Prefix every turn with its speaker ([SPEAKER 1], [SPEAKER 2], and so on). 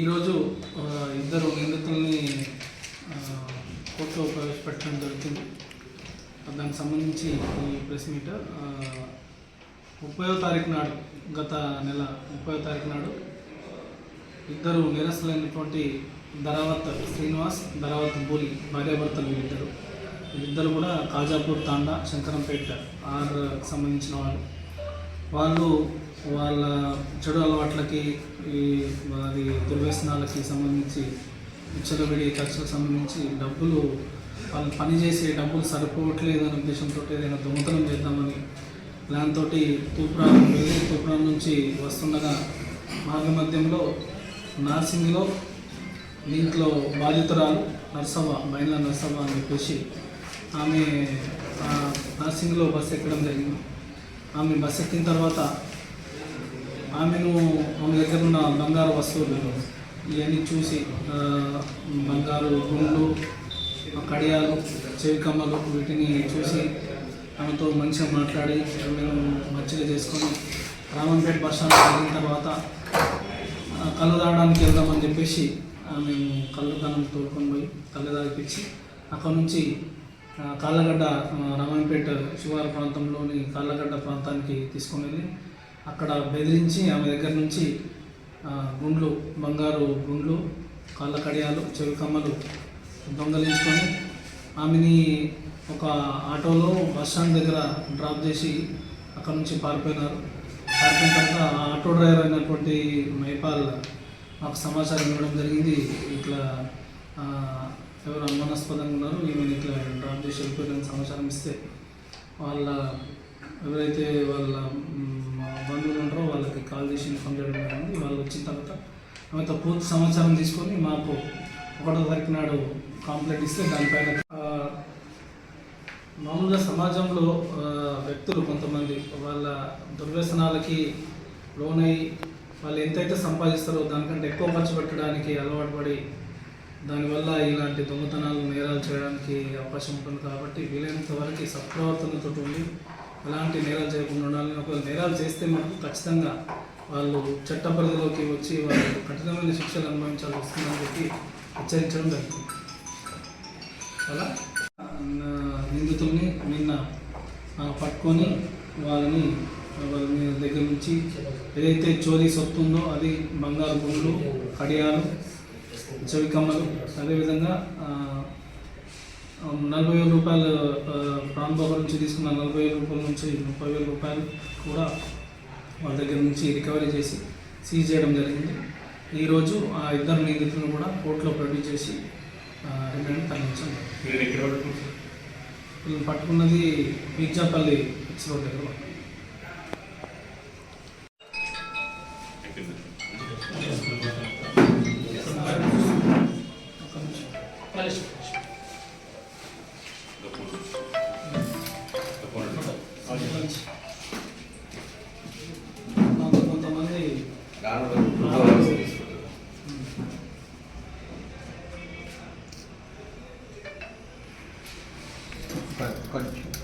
[SPEAKER 1] ఈరోజు ఇద్దరు నిందితుల్ని కోర్టులో ప్రవేశపెట్టడం జరుగుతుంది. దానికి సంబంధించి ఈ ప్రెస్ మీట్ ముప్పయో తారీఖు నాడు గత నెల ముప్పయో తారీఖు నాడు ఇద్దరు నిరసలైనటువంటి ధరావత్ శ్రీనివాస్ ధరావత్ బోలి భార్యాభర్తలు వీళ్ళిద్దరు. వీళ్ళిద్దరు కూడా కాజాపూర్ తాండా శంకరంపేట ఆర్ సంబంధించిన వాళ్ళు. వాళ్ళు వాళ్ళ చెడు అలవాట్లకి ఈ అది దుర్వ్యసనాలకి సంబంధించి విచ్చలవిడి ఖర్చులకు సంబంధించి డబ్బులు వాళ్ళు పని చేసే డబ్బులు సరిపోవట్లేదు అనే ఉద్దేశంతో ఏదైనా దొంగతనం చేద్దామని ప్లాన్ తోటి తూప్రాన్ వెళ్ళి తూప్రాన్ నుంచి వస్తుండగా మార్గ మధ్యంలో నార్సింగ్లో దీంట్లో బాధితురాలు నర్సవ్వ మహిళా నర్సవ్వ అని చెప్పేసి ఆమె నర్సింగ్లో బస్సు ఎక్కడం జరిగింది. ఆమె బస్సు ఎక్కిన తర్వాత ఆమెను ఆమె దగ్గర ఉన్న బంగారు వస్తువులు ఇవన్నీ చూసి బంగారు గుండు కడియాలు చెవి కమ్మలు వీటిని చూసి ఆమెతో మంచిగా మాట్లాడి మేము మంచిగా చేసుకొని రామన్పేట బస్ స్టాండ్ వెళ్ళిన తర్వాత ఆ, కళ్ళు తాగడానికి వెళ్దామని చెప్పేసి మేము కళ్ళు కన్నం తోడుకొని పోయి కళ్ళు తాగిపించి అక్కడ నుంచి కాళ్ళగడ్డ ఆ, శివారు ప్రాంతంలోని కాళ్ళగడ్డ ప్రాంతానికి తీసుకొని వెళ్ళి అక్కడ బెదిరించి ఆమె దగ్గర నుంచి గుండ్లు బంగారు గుండ్లు కాళ్ళ కడియాలు చెవి కమ్మలు దొంగలించుకొని ఆమెని ఒక ఆటోలో బస్ స్టాండ్ దగ్గర డ్రాప్ చేసి అక్కడ నుంచి పారిపోయినారు. పారిపోయిన తర్వాత ఆ ఆటో డ్రైవర్ అయినటువంటి మైపాల్ మాకు సమాచారం ఇవ్వడం జరిగింది. ఇట్లా ఎవరు అనుమానాస్పదంగా ఉన్నారు ఈమెను ఇట్లా డ్రాప్ చేసి వెళ్ళిపోయిన సమాచారం ఇస్తే వాళ్ళ ఎవరైతే వాళ్ళ బంధువులు ఉంటారో వాళ్ళకి కాల్ చేసి ఇన్ఫామ్ చేయడం జరిగింది. వాళ్ళు వచ్చిన తర్వాత ఆమెతో పూర్తి సమాచారం తీసుకొని మాకు ఒకటో తారీఖు నాడు కాంప్లైంట్ ఇస్తే దానిపైన మామూలుగా సమాజంలో వ్యక్తులు కొంతమంది వాళ్ళ దుర్వ్యసనాలకి లోనై వాళ్ళు ఎంతైతే సంపాదిస్తారో దానికంటే ఎక్కువ ఖర్చు పెట్టడానికి అలవాటు పడి దానివల్ల ఇలాంటి దొంగతనాలు నేరాలు చేయడానికి అవకాశం ఉంటుంది కాబట్టి వీలైనంత వరకు సత్ప్రవర్తనతో ఉండి ఎలాంటి నేరాలు చేయకుండా ఉండాలని ఒకవేళ నేరాలు చేస్తే మనకు ఖచ్చితంగా వాళ్ళు చట్ట పరిధిలోకి వచ్చి వాళ్ళు కఠినమైన శిక్షలు అనుభవించాల్సి వస్తుందని చెప్పి హెచ్చరించడం జరుగుతుంది అలా నిందితుల్ని నిన్న పట్టుకొని వాళ్ళని వాళ్ళని దగ్గర నుంచి ఏదైతే చోరీ సొత్తు ఉందో అది బంగారు గుండ్లు కడియాలు చెవి కమ్మలు అదేవిధంగా నలభై వేల రూపాయలు ప్రాణ్ బాబా నుంచి తీసుకున్న నలభై వేల రూపాయల నుంచి ముప్పై వేల రూపాయలు కూడా వాళ్ళ దగ్గర నుంచి రికవరీ చేసి సీజ్ చేయడం జరిగింది. ఈరోజు ఆ ఇద్దరు నిందితులను కూడా కోర్టులో ప్రొడ్యూస్ చేసి రిమాండ్ తరలించాం వీళ్ళు పట్టుకున్నది పిజ్జాపల్లి ఎక్స్ రోడ్ దగ్గర. はい、はい